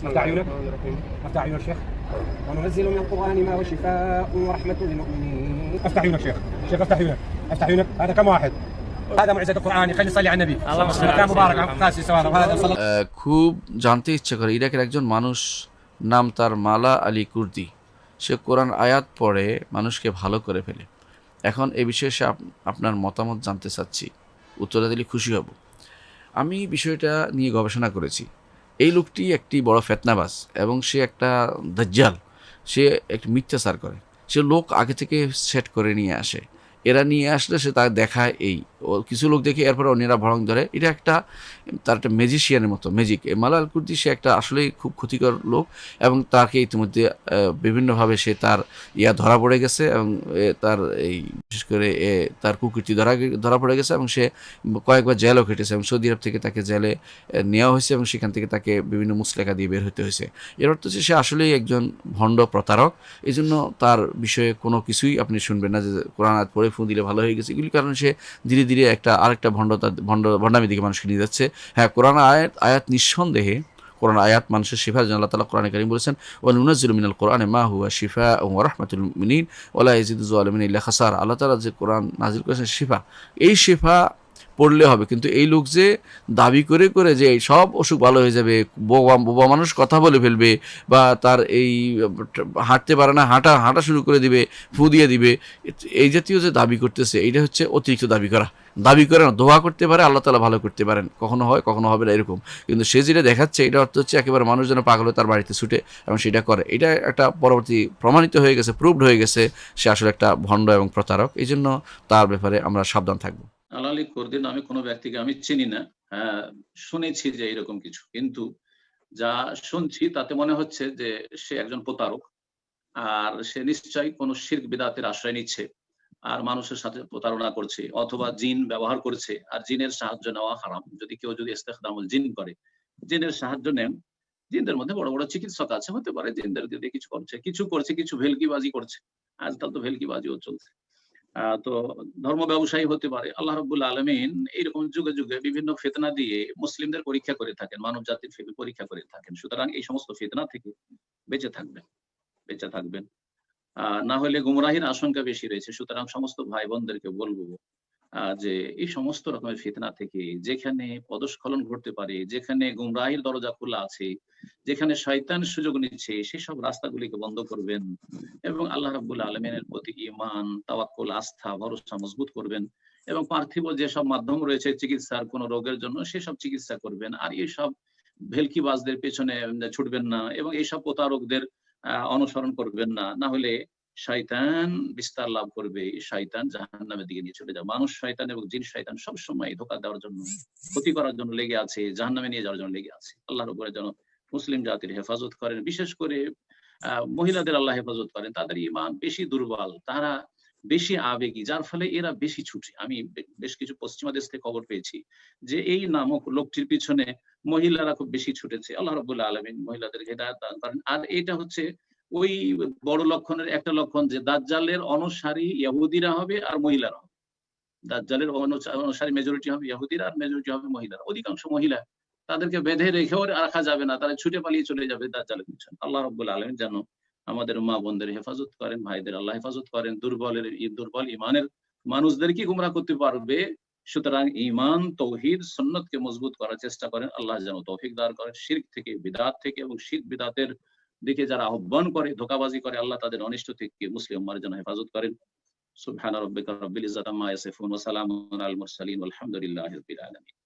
بسم افتح الله عيونك الرحمن الرحيم افتح عيونك شيخ وننزل من القرآن ما هو شفاء ورحمة للمؤمنين افتح عيونك شيخ شيخ افتح عيونك افتح عيونك هذا كم واحد هذا معجزة القرآن خلي يصلي على النبي اللهم صل على مكان مبارك سيدنا قاسي سواء وهذا صلى আহ, খুব জানতে ইচ্ছে করে ইরাকের একজন মানুষ নাম তার মালা আলী কুর্দি সে কোরআন আয়াত পড়ে মানুষকে ভালো করে ফেলে এখন এ বিষয়ে সে আপ- আপনার মতামত জানতে চাচ্ছি উত্তরে দিলে খুশি হব আমি বিষয়টা নিয়ে গবেষণা করেছি এই লোকটি একটি বড় ফেতনাবাস এবং সে একটা দাজ্জাল। সে একটি মিথ্যাচার করে। সে লোক আগে থেকে সেট করে নিয়ে আসে। এরা নিয়ে আসলে সে তার দেখায় এই। ও কিছু লোক দেখে এরপরে অন্যরা ভরং ধরে। এটা একটা, তার একটা ম্যাজিশিয়ানের মতো ম্যাজিক মালাল কুর্দি সে একটা আসলেই খুব ক্ষতিকর লোক এবং তাকে ইতিমধ্যে বিভিন্নভাবে সে তার ইয়া ধরা পড়ে গেছে এবং তার এই, বিশেষ করে তার কুকীর্তি ধরা ধরা পড়ে গেছে এবং সে কয়েকবার জেলও কেটেছে এবং সৌদি আরব থেকে তাকে জেলে নেওয়া হয়েছে এবং সেখান থেকে তাকে বিভিন্ন মুসলেখা দিয়ে বের হতে হয়েছে। এর অর্থ হচ্ছে সে আসলেই একজন ভণ্ড প্রতারক। এই জন্য তার বিষয়ে কোনো কিছুই আপনি শুনবেন না যে কোরআন আয়াত পড়ে ফোন দিলে ভালো হয়ে গেছে। এগুলি কারণে সে ধীরে ধীরে একটা আরেকটা ভণ্ডতা, ভণ্ড, ভণ্ডামি দিকে মানুষকে নিয়ে যাচ্ছে। হ্যাঁ কোরআন আয়াত আয়াত নিঃসন্দেহে, কোরআন আয়াত মানুষের শিফা জন্য আল্লাহ তালা কোরআন করিম বলেছেন ও নুনাজুল মিনাল কোরআনে মা হুয়া শিফা ও রহমাতুল মিনিন ওলা ইজিদুজ আলমিন ইল্লা খাসার। আল্লাহ তালা যে কোরআন নাজির করেছেন শিফা, এই শিফা পড়লে হবে। কিন্তু এই লোক যে দাবি করে করে যে সব অসুখ ভালো হয়ে যাবে, বোবা বোবা মানুষ কথা বলে ফেলবে বা তার এই হাঁটতে পারে না, হাঁটা হাঁটা শুরু করে দিবে, ফু দিয়ে দিবে, এই জাতীয় যে দাবি করতেছে, এইটা হচ্ছে অতিরিক্ত দাবি করা। দাবি করে না, দোয়া করতে পারে, আল্লাহ তালা ভালো করতে পারেন। কখনো হয়, কখনো হবে না, এরকম। কিন্তু সে যেটা দেখাচ্ছে, এটা অর্থ হচ্ছে একেবারে মানুষ যেন পাগল তার বাড়িতে ছুটে এবং সেটা করে। এটা একটা পরবর্তী প্রমাণিত হয়ে গেছে প্রুভড হয়ে গেছে, সে আসলে একটা ভণ্ড এবং প্রতারক। এই জন্য তার ব্যাপারে আমরা সাবধান থাকব। আলালি কুর্দি নামে কোনো ব্যক্তিকে আমি চিনি না। হ্যাঁ শুনেছি যে এরকম কিছু, কিন্তু যা শুনছি তাতে মনে হচ্ছে যে সে একজন প্রতারক আর সে নিশ্চয়ই কোনো শির্ক বিদাতের আশ্রয় নিচ্ছে আর মানুষের সাথে প্রতারণা করছে অথবা জিন ব্যবহার করছে আর জিনের সাহায্য নেওয়া হারাম। যদি কেউ যদি ইস্তেখদামুল জিন করে, জিনের সাহায্য নেন, জিনদের মধ্যে বড় বড় চিকিৎসক আছে, হতে পারে জিনদের দিয়ে কিছু করছে কিছু করছে, কিছু ভেলকিবাজি করছে। আজকাল তো ভেলকিবাজিও চলছে। তো ধর্ম ব্যবসায়ী হতে পারে, আল্লাহ রব্বুল আলমিন এইরকম যুগে যুগে বিভিন্ন ফেতনা দিয়ে মুসলিমদের পরীক্ষা করে থাকেন, মানব জাতির পরীক্ষা করে থাকেন। সুতরাং এই সমস্ত ফেতনা থেকে বেঁচে থাকবেন বেঁচে থাকবেন। না হলে গুমরাহির আশঙ্কা বেশি রয়েছে। সুতরাং সমস্ত ভাই বোনদেরকে বলব যে এই সমস্ত রকমের ফিতনা থেকে যেখানে পদস্খলন ঘটতে পারে, যেখানে গুমরাহির দরজা খোলা আছে যেখানে শয়তান সুযোগ নিচ্ছে, সেসব রাস্তাগুলিকে বন্ধ করবেন এবং আল্লাহ রাব্বুল আলমিনের প্রতি ইমান তাওয়াক্কুল, আস্থা, ভরসা মজবুত করবেন এবং পার্থিব যেসব মাধ্যম রয়েছে চিকিৎসার কোন রোগের জন্য সেসব চিকিৎসা করবেন। আর এইসব ভেলকিবাজদের পেছনে ছুটবেন না এবং এইসব প্রতারকদের অনুসরণ করবেন না। না হলে শয়তান বিস্তার লাভ করবে। শয়তান জাহান নামের দিকে নিয়ে চলে যাবে। মানুষ শয়তান এবং জিন শয়তান সবসময় ধোকা দেওয়ার জন্য, ক্ষতি করার জন্য লেগে আছে জাহান নামে নিয়ে যাওয়ার জন্য লেগে আছে। আল্লাহর উপরে যেন মুসলিম জাতির হেফাজত করেন, বিশেষ করে মহিলাদের আল্লাহ হেফাজত করেন, তাদের ইমান বেশি দুর্বল, তারা বেশি আবেগী, যার ফলে এরা বেশি ছুটে। আমি বেশ কিছু পশ্চিমা দেশ থেকে খবর পেয়েছি যে এই নামক লোকটির পিছনে মহিলারা খুব বেশি ছুটেছে। আল্লাহ রবুল্লাহ আলমিন মহিলাদের হেদায়ত দান করেন। আর এটা হচ্ছে ওই বড় লক্ষণের একটা লক্ষণ যে দাজ্জালের অনুসারী ইয়াহুদিরা হবে আর মহিলারা হবে। দাজ্জালের অনুসা- অনুসারী মেজরিটি হবে ইহুদিরা আর মেজরিটি হবে মহিলারা। অধিকাংশ মহিলা তাদেরকে বেঁধে রেখেও রাখা যাবে না। তারা ছুটে পালিয়ে চলে যাবে দাজ্জালের পিছনে। আল্লাহ রব্বুল আলমিন যেন আমাদের মা বোনদের হেফাজত করেন, ভাইদের আল্লাহ হেফাজত করেন, দুর্বলের দুর্বল ইমানের মানুষদেরকে গুমরা করতে পারবে? সুতরাং ইমান তৌহিদ, সুন্নতকে মজবুত করার চেষ্টা করেন। আল্লাহ যেন তৌফিক দার করেন। শিরক থেকে, বিদাত থেকে এবং শিরক বিদাতের দিকে যারা আহ্বান করে, ধোকাবাজি করে, আল্লাহ তাদের অনিষ্ট থেকে মুসলিম উম্মার যেন হেফাজত করেন। সুবহান রব্বিকা রব্বিল ইজ্জাতি আম্মা ইয়াসিফুন ওয়া সালামুন আলাল মুরসালিন। ওয়ালহামদুলিল্লাহি রাব্বিল আলামিন।